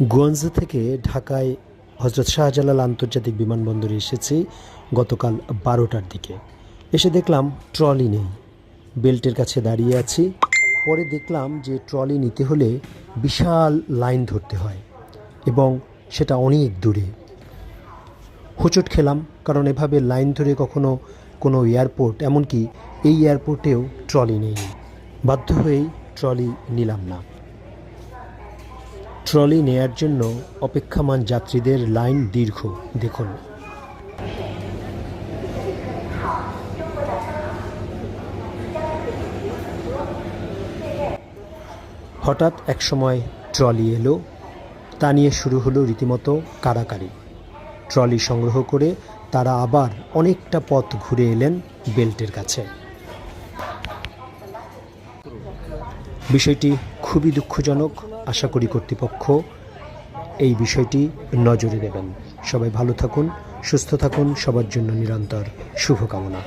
Guangzhou থেকে ঢাকায় হজরত শাহজালাল আন্তর্জাতিক বিমানবন্দরে এসেছি গতকাল বারোটার দিকে। এসে দেখলাম ট্রলি নেই। বেল্টের কাছে দাঁড়িয়ে আছি। পরে দেখলাম যে ট্রলি নিতে হলে বিশাল লাইন ধরতে হয় এবং সেটা অনেক দূরে। হোঁচট খেলাম, কারণ এভাবে লাইন ধরে কখনো কোনো এয়ারপোর্ট, এমনকি এই এয়ারপোর্টেও ট্রলি নেই। বাধ্য হয়েই ট্রলি নিলাম না। ট্রলি নেয়ার জন্য অপেক্ষামান যাত্রীদের লাইন দীর্ঘ, দেখুন। হঠাৎ একসময় ট্রলি এলো, তা নিয়ে শুরু হলো রীতিমতো কাড়াকাড়ি। ট্রলি সংগ্রহ করে তারা আবার অনেকটা পথ ঘুরে এলেন বেল্টের কাছে। বিষয়টি খুবই দুঃখজনক, আশা করি কর্তৃপক্ষ এই বিষয়টি নজরে দেবেন সবাই ভালো থাকুন, সুস্থ থাকুন, সবার জন্য নিরন্তর শুভকামনা।